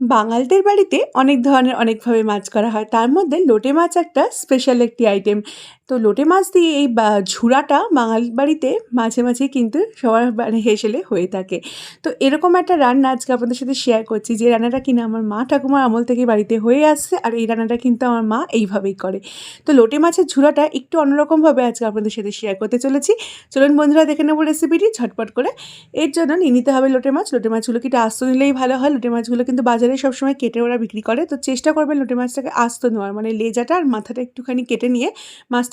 বাঙালদের বাড়িতে অনেক ধরনের অনেকভাবে মাছ করা হয়। তার মধ্যে লোটে মাছ একটা স্পেশাল একটি আইটেম তো লোটে মাছ দিয়ে এই ঝুড়াটা বাঙাল বাড়িতে মাঝে মাঝে কিন্তু সবার মানে হেসেলে হয়ে থাকে। তো এরকম একটা রান্না আজকে আপনাদের সাথে শেয়ার করছি। যে রান্নাটা কিনা আমার মা ঠাকুমার আমল থেকে বাড়িতে হয়ে আসছে আর এই রান্নাটা কিন্তু আমার মা এইভাবেই করে। তো লোটে মাছের ঝুড়াটা একটু অন্যরকমভাবে আজকে আপনাদের সাথে শেয়ার করতে চলেছি। চলুন বন্ধুরা দেখে নেব রেসিপিটি ঝটপট করে। এর জন্য নিয়ে নিতে হবে লোটে মাছ। লোটে মাছগুলো কিন্তু আস্ত নিলেই ভালো হয়। লোটে মাছগুলো কিন্তু বাজারে সবসময় কেটে ওরা বিক্রি করে। তো চেষ্টা করবেন লোটে মাছটাকে আস্ত নেওয়ার। মানে লেজাটা আর মাথাটা একটুখানি কেটে নিয়ে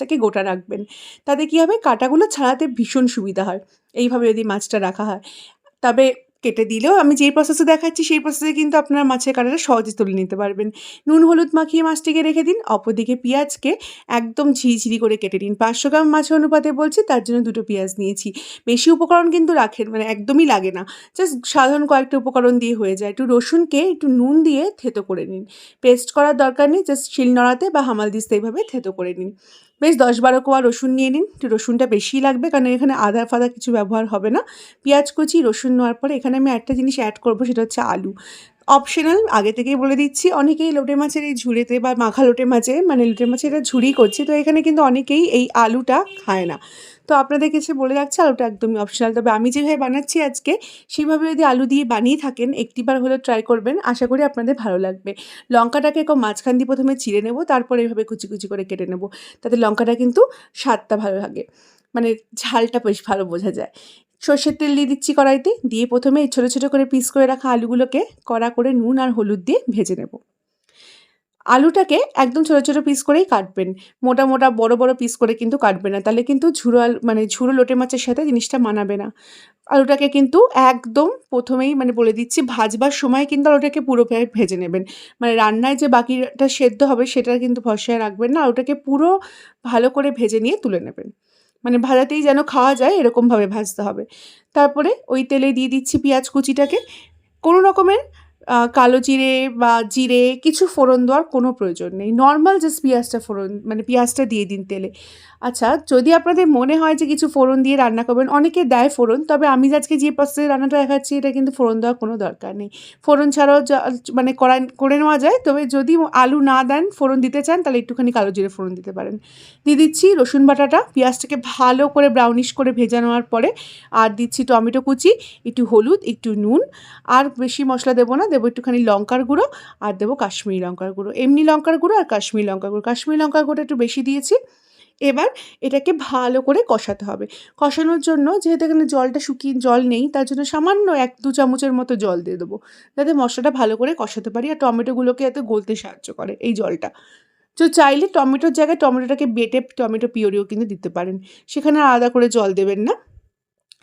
মাছটাকে গোটা রাখবেন। তাতে কী হবে? কাঁটাগুলো ছাড়াতে ভীষণ সুবিধা হয়। এইভাবে যদি মাছটা রাখা হয়। তবে কেটে দিলেও আমি যেই প্রসেসে দেখাচ্ছি, সেই প্রসেসে কিন্তু আপনারা মাছের কাঁটাটা সহজে তুলে নিতে পারবেন। নুন, হলুদ মাখিয়ে মাছটিকে রেখে দিন। অপরদিকে পেঁয়াজকে একদম ঝিরিঝিরি করে কেটে দিন পাঁচশো গ্রাম মাছের অনুপাতে বলছি, তার জন্য দুটো পেঁয়াজ নিয়েছি। বেশি উপকরণ কিন্তু রাখেন মানে একদমই লাগে না। জাস্ট সাধারণ কয়েকটা উপকরণ দিয়ে হয়ে যায়। একটু রসুনকে একটু নুন দিয়ে থেতো করে নিন। পেস্ট করার দরকার নেই, জাস্ট শিল নড়াতে বা হামাল দিস্তে এইভাবে থেতো করে নিন। বেশ দশ বারো কোয়া রসুন নিয়ে নিন। রসুনটা বেশিই লাগবে কারণ এখানে আদা ফাদা কিছু ব্যবহার হবে না। পেঁয়াজ কুচি রসুন নেওয়ার পরে এখানে আমি একটা জিনিস অ্যাড করব, সেটা হচ্ছে আলু। অপশনাল আগে থেকেই বলে দিচ্ছি, অনেকেই লোটে মাছের এই ঝুড়েতে বা মাখা লোটে মাছে মানে লোটে মাছের এটা ঝুড়ি করছে, তো এখানে কিন্তু অনেকেই এই আলুটা খায় না। তো আপনাদের কাছে বলে রাখছি, আলুটা একদমই অপশনাল তবে আমি যেভাবে বানাচ্ছি আজকে সেইভাবে যদি আলু দিয়ে বানিয়ে থাকেন, একটিবার হলেও ট্রাই করবেন, আশা করি আপনাদের ভালো লাগবে। লঙ্কাটাকে একটু মাঝখান দিয়ে প্রথমে চিড়ে নেব, তারপরে এভাবে কুচি কুচি করে কেটে নেব, তাতে লঙ্কাটা কিন্তু স্বাদটা ভালো লাগে মানে ঝালটা বেশ ভালো বোঝা যায়। সর্ষের তেল দিয়ে দিচ্ছি কড়াইতে। দিয়ে প্রথমে ছোটো ছোটো করে পিস করে রাখা আলুগুলোকে কড়া করে নুন আর হলুদ দিয়ে ভেজে নেব। আলুটাকে একদম ছোটো ছোটো পিস করেই কাটবেন। মোটা মোটা বড় বড় পিস করে কিন্তু কাটবে না। তাহলে কিন্তু ঝুড়ো আলু মানে ঝুড়ো লোটে মাছের সাথে জিনিসটা মানাবে না। আলুটাকে কিন্তু একদম প্রথমেই মানে বলে দিচ্ছি ভাজবার সময় কিন্তু আলুটাকে পুরো ভেজে নেবেন। মানে রান্নায় যে বাকিটা সেদ্ধ হবে সেটা কিন্তু ভরসায় রাখবেন না। আলুটাকে পুরো ভালো করে ভেজে নিয়ে তুলে নেবেন। মানে ভাজাতেই যেন খাওয়া যায়, এরকমভাবে ভাজতে হবে। তারপরে ওই তেলে দিয়ে দিচ্ছি পেঁয়াজ কুচিটাকে। কোনো রকমের কালো জিরে বা জিরে, কিছু ফোড়ন দেওয়ার কোনো প্রয়োজন নেই। নর্মাল জাস্ট পেঁয়াজটা ফোড়ন মানে পেঁয়াজটা দিয়ে দিন তেলে। আচ্ছা যদি আপনাদের মনে হয় যে কিছু ফোড়ন দিয়ে রান্না করবেন, অনেকে দেয় ফোড়ন, তবে আমি আজকে যে প্রসেসে রান্নাটা দেখাচ্ছি, এটা কিন্তু ফোড়ন দেওয়ার কোনো দরকার নেই। ফোড়ন ছাড়াও মানে করা করে নেওয়া যায়, তবে যদি আলু না দেন, ফোড়ন দিতে চান, তাহলে একটুখানি কালো জিরে ফোড়ন দিতে পারেন। দিয়ে দিচ্ছি রসুন বাটাটা, পেঁয়াজটাকে ভালো করে ব্রাউনিশ করে ভেজে নেওয়ার পরে, আর দিচ্ছি টমেটো কুচি, একটু হলুদ, একটু নুন, আর বেশি মশলা দেবো না দেবো একটুখানি লঙ্কার গুঁড়ো আর দেবো কাশ্মীরি লঙ্কার গুঁড়ো। এমনি লঙ্কার গুঁড়ো আর কাশ্মীরি লঙ্কার গুঁড়ো। কাশ্মীরি লঙ্কার গুঁড়ো একটু বেশি দিয়েছি। এবার এটাকে ভালো করে কষাতে হবে। কষানোর জন্য যেহেতু এখানে জলটা শুকিয়ে জল নেই, তার জন্য সামান্য এক দু চামচের মতো জল দিয়ে দেবো। যাতে মশলাটা ভালো করে কষাতে পারি আর টমেটোগুলোকে এতে গলতে সাহায্য করে এই জলটা। তো চাইলে টমেটোর জায়গায় টমেটোটাকে বেটে টমেটো পিওরিও কিন্তু দিতে পারেন। সেখানে আলাদা করে জল দেবেন না।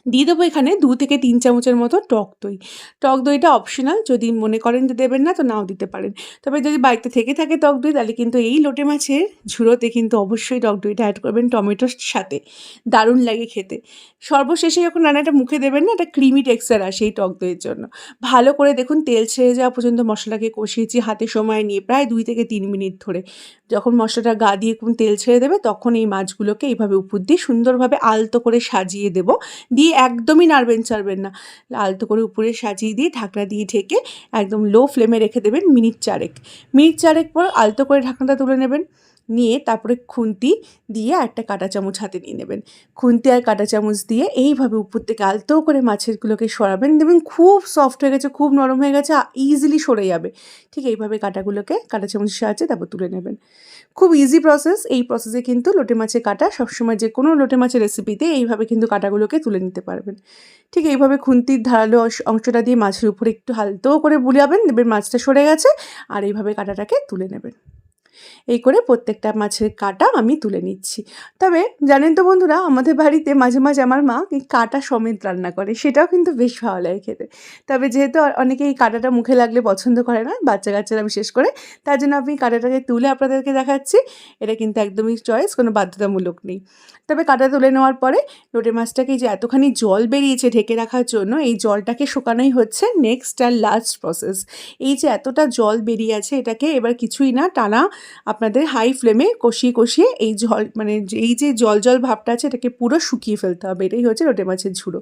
দিয়ে দেবো এখানে দু থেকে তিন চামচের মতো টক দই। টক দইটা অপশনাল যদি মনে করেন যে দেবেন না তো নাও দিতে পারেন। তবে যদি বাড়িতে থেকে থাকে টক দই, তাহলে কিন্তু এই লোটে মাছের ঝুড়োতে কিন্তু অবশ্যই টক দইটা অ্যাড করবেন টমেটোর সাথে। দারুণ লাগে খেতে। সর্বশেষে যখন রান্নাটা মুখে দেবেন না, একটা ক্রিমি টেক্সচার আসে এই টক দইয়ের জন্য। ভালো করে দেখুন, তেল ছেড়ে যাওয়া পর্যন্ত মশলাকে কষিয়েছি হাতে সময় নিয়ে প্রায় দুই থেকে তিন মিনিট ধরে। যখন মশলাটা গা দিয়ে তেল ছেড়ে দেবে, তখন এই মাছগুলোকে এইভাবে উপর দিয়ে সুন্দরভাবে আলতো করে সাজিয়ে দেব। দিয়ে একদমই নাড়বেন চাড়বেন না। আলতো করে উপরে সাজিয়ে দিয়ে ঢাকনা দিয়ে ঢেকে একদম লো ফ্লেমে রেখে দেবেন মিনিট চারেক। মিনিট চারেক পর আলতো করে ঢাকনাটা তুলে নেবেন। নিয়ে তারপরে খুন্তি দিয়ে একটা কাঁটা চামচ হাতে নিয়ে নেবেন। খুন্তি আর কাঁটা চামচ দিয়ে এইভাবে উপর থেকে আলতো করে মাছেরগুলোকে সরাবেন। দেখবেন খুব সফট হয়ে গেছে, খুব নরম হয়ে গেছে ইজিলি সরে যাবে। ঠিক এইভাবে কাঁটাগুলোকে কাঁটা চামচের সাহায্যে তারপর তুলে নেবেন। খুব ইজি প্রসেস এই প্রসেসে কিন্তু লোটে মাছের কাটা সবসময় যে কোনো লোটে মাছের রেসিপিতে এইভাবে কিন্তু কাটাগুলোকে তুলে নিতে পারবেন। ঠিক এইভাবে খুন্তির ধারালো অংশটা দিয়ে মাছের উপরে একটু হালতো করে বুলিয়াবেন দেখবেন মাছটা সরে গেছে, আর এইভাবে কাটাটাকে তুলে নেবেন। এই করে প্রত্যেকটা মাছের কাটা আমি তুলে নিচ্ছি। তবে জানেন তো বন্ধুরা, আমাদের বাড়িতে মাঝে মাঝে আমার মা এই কাটা সমেত রান্না করে, সেটাও কিন্তু বেশ ভালো লাগে খেতে। তবে যেহেতু অনেকে এই কাটাটা মুখে লাগলে পছন্দ করে না বাচ্চা কাচ্চারা বিশেষ করে, তার জন্য আমি কাটাটাকে তুলে আপনাদেরকে দেখাচ্ছি। এটা কিন্তু একদমই চয়েস কোনো বাধ্যতামূলক নেই। তবে কাটা তুলে নেওয়ার পরে লোটে মাছটাকে যে এতখানি জল বেরিয়েছে ঢেকে রাখার জন্য, এই জলটাকে শুকানোই হচ্ছে নেক্সট আর লাস্ট প্রসেস এই যে এতটা জল বেরিয়ে আছে, এটাকে এবার কিছুই না, টানা আপনাদের হাই ফ্লেমে কষিয়ে কষিয়ে এই জল মানে এই যে জল জল ভাবটা আছে, এটাকে পুরো শুকিয়ে ফেলতে হবে। এটাই হচ্ছে লোটে মাছের ঝুড়ো।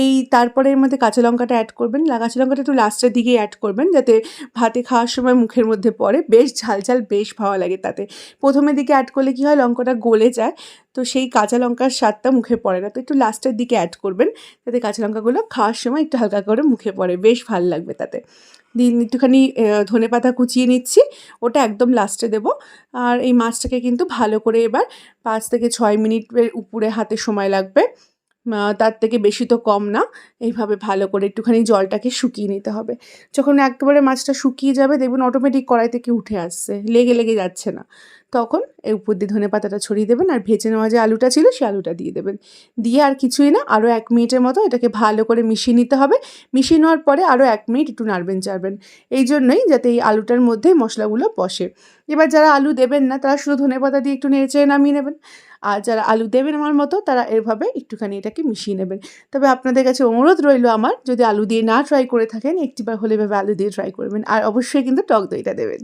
এই তারপরে এর মধ্যে কাঁচা লঙ্কাটা অ্যাড করবেন। কাঁচা লঙ্কাটা একটু লাস্টের দিকেই অ্যাড করবেন, যাতে ভাতে খাওয়ার সময় মুখের মধ্যে পড়ে। বেশ ঝাল ঝাল, বেশ ভালো লাগে তাতে। প্রথমের দিকে অ্যাড করলে কী হয়, লঙ্কাটা গলে যায়, তো সেই কাঁচা লঙ্কার স্বাদটা মুখে পড়ে না। তো একটু লাস্টের দিকে অ্যাড করবেন, যাতে কাঁচা লঙ্কাগুলো খাওয়ার সময় একটু হালকা করে মুখে পড়ে। বেশ ভালো লাগবে তাতে। দিন একটুখানি ধনে পাতা কুচিয়ে নিচ্ছি, ওটা একদম লাস্টে দেব। আর এই মাছটাকে কিন্তু ভালো করে এবার পাঁচ থেকে ছয় মিনিটের উপরে হাতে সময় লাগবে। তার থেকে বেশি তো কম না। এইভাবে ভালো করে একটুখানি জলটাকে শুকিয়ে নিতে হবে। যখন একবারে মাছটা শুকিয়ে যাবে, দেখবেন অটোমেটিক কড়াই থেকে উঠে আসছে? লেগে লেগে যাচ্ছে না। তখন এই উপর দিয়ে ধনে পাতাটা ছড়িয়ে দেবেন আর ভেজে নেওয়া যে আলুটা ছিল সে আলুটা দিয়ে দেবেন। দিয়ে আর কিছুই না, আরও এক মিনিটের মতো এটাকে ভালো করে মিশিয়ে নিতে হবে। মিশিয়ে নেওয়ার পরে আরও এক মিনিট একটু নাড়বেন, চাড়বেন। এই জন্যই যাতে এই আলুটার মধ্যে মশলাগুলো বসে। এবার যারা আলু দেবেন না, তারা শুধু ধনে পাতা দিয়ে একটু নেড়ে নামিয়ে নেবেন। আর যারা আলু দেবেন আমার মতো, তারা এভাবে একটুখানি এটাকে মিশিয়ে নেবেন। তবে আপনাদের কাছে অনুরোধ রইল আমার, যদি আলু দিয়ে না ট্রাই করে থাকেন, একটিবার হলে এভাবে আলু দিয়ে ট্রাই করবেন। আর অবশ্যই কিন্তু টক দইটা দেবেন।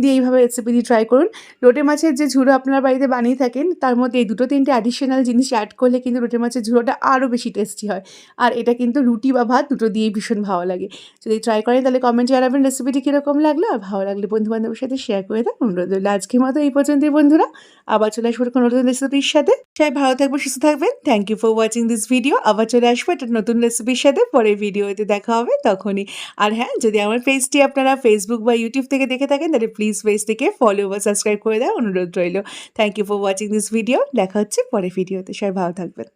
দিয়ে এইভাবে রেসিপিটি ট্রাই করুন। লোটে মাছের যে ঝুড়ো আপনারা বাড়িতে বানিয়ে থাকেন, তার মধ্যে এই দুটো তিনটে অ্যাডিশনাল জিনিস অ্যাড করলে কিন্তু লোটে মাছের ঝুড়োটা আরও বেশি টেস্টি হয়। আর এটা কিন্তু রুটি বা ভাত দুটো দিয়েই ভীষণ ভালো লাগে। যদি ট্রাই করেন তাহলে কমেন্টে জানাবেন রেসিপিটি কীরকম লাগল, আর ভালো লাগলে বন্ধু বান্ধবের সাথে শেয়ার করে দেন। অনুরোধ রইল আজকের মতো এই পর্যন্তই বন্ধুরা। আবার চলে আসব কোনো নতুন রেসিপির সাথে। সবাই ভালো থাকবেন, সুস্থ থাকবেন। Thank you for watching this video আবার চলে আসব একটা নতুন রেসিপির সাথে। পরের ভিডিওতে দেখা হবে তখনই। আর হ্যাঁ যদি আমার পেজটি আপনারা ফেসবুক বা ইউটিউব থেকে দেখে থাকেন, তাহলে প্লিজ পেজটিকে ফলো বা সাবস্ক্রাইব করে দেওয়া অনুরোধ রইল। Thank you for watching this video দেখা হচ্ছে পরে ভিডিওতে সবাই ভালো থাকবেন।